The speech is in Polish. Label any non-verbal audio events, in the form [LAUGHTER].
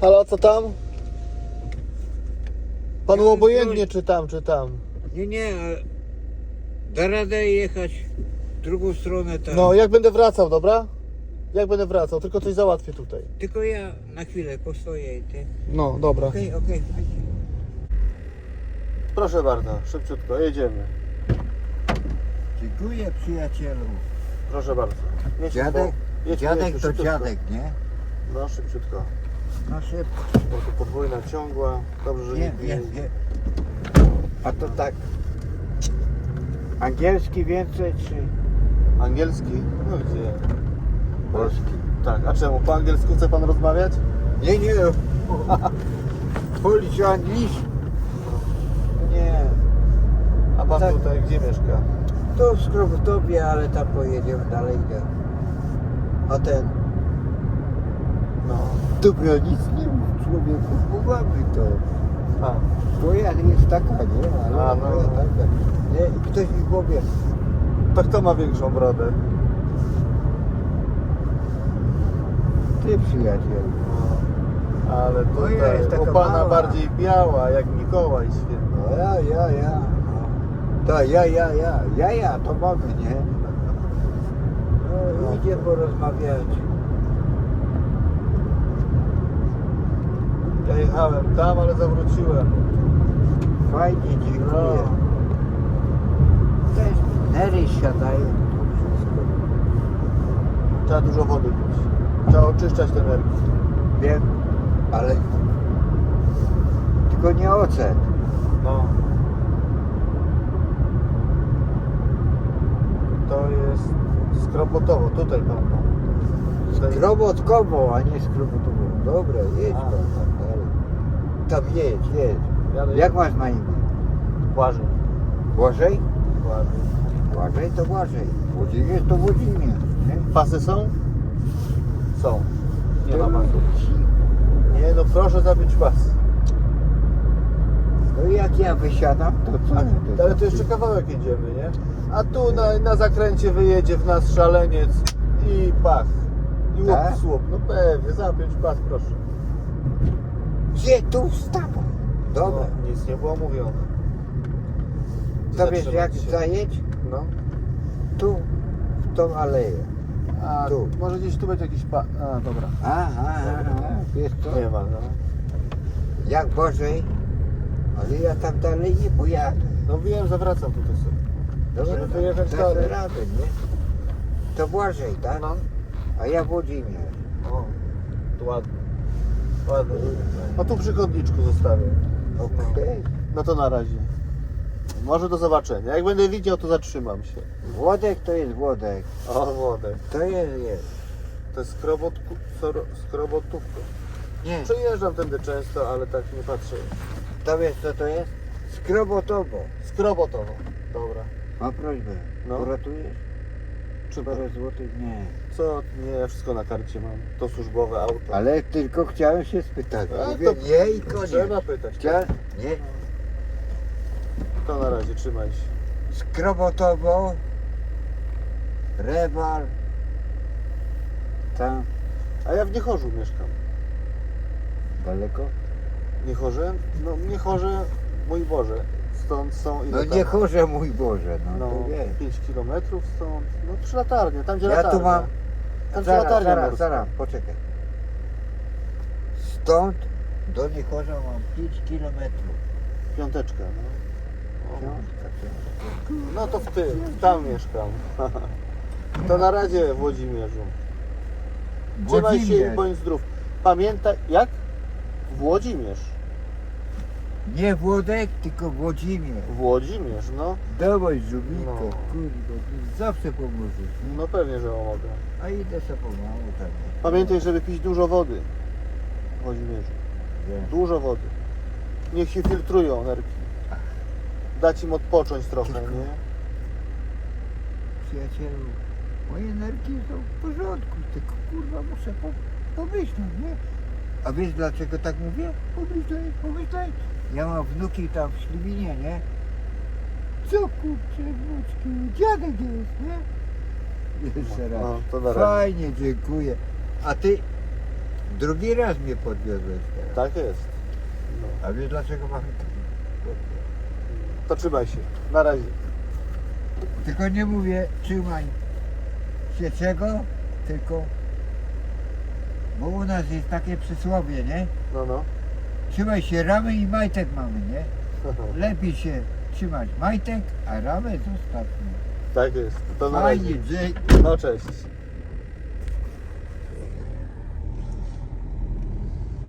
Halo, co tam? Panu Ja obojętnie czy tam, czy tam. Nie, nie, ale da radę jechać w drugą stronę tam. No, jak będę wracał, dobra? Jak będę wracał, tylko coś załatwię tutaj. Tylko ja na chwilę postoję i ty. No, dobra. Okej, okej. Proszę bardzo, szybciutko, jedziemy. Dziękuję przyjacielu. Proszę bardzo. Jedźmy, Dziadek, bo- dziadek jedźmy, to szybciutko. dziadek, nie? No, szybciutko. No szybko. Bo tu podwójna ciągła. Dobrze, że Wiem, nikt nie wiem. A to tak. Angielski więcej czy Angielski? No gdzie? polski? Tak, a czemu? Po angielsku chce pan rozmawiać? Nie, nie. Polish angielski. Nie. A pan Tak. tutaj gdzie mieszka? To w Skrobutowie, ale tam pojedziemy dalej. Nie. A ten. No. Dobra, nic nie mów człowieku, bo mamy to. A, Twoja jest taka, nie? Ale A, no, moja no. taka. Nie, i ktoś mi powie, to kto ma większą brodę? ty przyjaciel. No. Ale Moja tutaj jest taka u pana mała. bardziej biała, jak Mikołaj święty. No ja, ja, ja. No. To ja, ja, ja. Ja, ja, to mamy, nie? [LAUGHS] No, idzie porozmawiać. Ja jechałem tam, ale zawróciłem. Fajnie, dziękuję. No. Też nery siadają. Trzeba dużo wody pić. Trzeba oczyszczać tę energię. Wiem, ale tylko nie ocet. No. To jest skropotowo, tutaj pan Skrobotkowo, a nie skrobotową. Dobra, jedź pan tam dalej. Tam jedź, jedź. Jak masz na imię? Błażej. Błażej? Błażej. Błażej to Błażej. Włodzimierz to Włodzimierz. Nie? Pasy są? Są. Nie ma To- pasów. Nie no, proszę zabić pas. No i jak ja wysiadam, to co? Ale to jeszcze kawałek jedziemy, nie? A tu na, na zakręcie wyjedzie w nas szaleniec i pach. I łop Tak? słup. No pewnie, zapiąć pas, proszę. Gdzie tu wstawaj? Dobra. No, nic nie było mówione. To wiesz Zatrzymać jak się. zajedź? No. Tu, w tą aleję. A Tu. może gdzieś tu będzie jakiś pa... A, dobra. A, a, a, a, wiesz co? Nie ma, no. Jak Bożej, ale ja tam dalej nie pojadę. No wiem, zawracam tutaj sobie. Żeby wyjechać dasz dalej. radę, nie? To Błażej, tak? No. A ja Włodzimierz. O, to ładnie. Ładnie. No tu przy chodniczku zostawię. Okej. No to na razie. Może do zobaczenia. Jak będę widział, to zatrzymam się. Włodek to jest Włodek. O, Włodek. To jest, jest. To jest skrobotku, soro- skrobotówko. Nie, Przejeżdżam tędy często, ale tak nie patrzę. to wiesz co to jest? Skrobotowo. Skrobotowo. Dobra. Mam prośbę. No. Uratujesz? Czy Parę złotych? Nie. Co? Nie, ja wszystko na karcie mam. To służbowe auto. Ale tylko chciałem się spytać. A, Mówię, to nie i koniec. Trzeba pytać. Chciałem? Nie. To na razie, trzymaj się. Skrobotowo. Rewal. Tam. A ja w Niechorzu mieszkam. Daleko? Niechorze? No Niechorze, mój Boże. Stąd są ile No tam? nie chorze mój Boże, no, No, to wiem. 5 kilometrów stąd. No przy latarnie, tam gdzie Ja tu mam. Tam gdzie Zaraz, latarnia zaraz, zaraz, poczekaj. Stąd do Niechorza mam 5 kilometrów. Piąteczka, no. O, Książka, książka. No to w tym, tam mieszkam. [LAUGHS] To na razie Włodzimierzu. Trzymaj się i Włodzimierz. bądź zdrów. Pamiętaj, jak? Włodzimierz. Nie Włodek, tylko Włodzimierz. Włodzimierz, no. Dawaj żubika, No. kurwa, ty zawsze pomożesz. No pewnie, że mogę. A idę sobie pomału tam. Pamiętaj, żeby pić dużo wody. Włodzimierzu. Wiem. Dużo wody. Niech się filtrują nerki. Dać im odpocząć trochę, nie? Przyjacielu, moje nerki są w porządku, tylko kurwa muszę po, pomyśleć, nie? A wiesz dlaczego tak mówię? Pomyśleć, pomyśleć. Ja mam wnuki tam w Śliwinie, nie? Co kurczę, wnuczki, dziadek jest, nie? Jeszcze raz. No, to na razie. Fajnie, dziękuję. A ty Drugi raz mnie podwiozłeś teraz. Tak jest. No. A wiesz dlaczego mamy to? To trzymaj się. Na razie. Tylko nie mówię trzymaj się czego, tylko bo u nas jest takie przysłowie, nie? No, no. Trzymaj się ramy i majtek mamy, nie? Lepiej się trzymać majtek, a ramę zostawmy. Tak jest. To na razie. Fajnie. No cześć.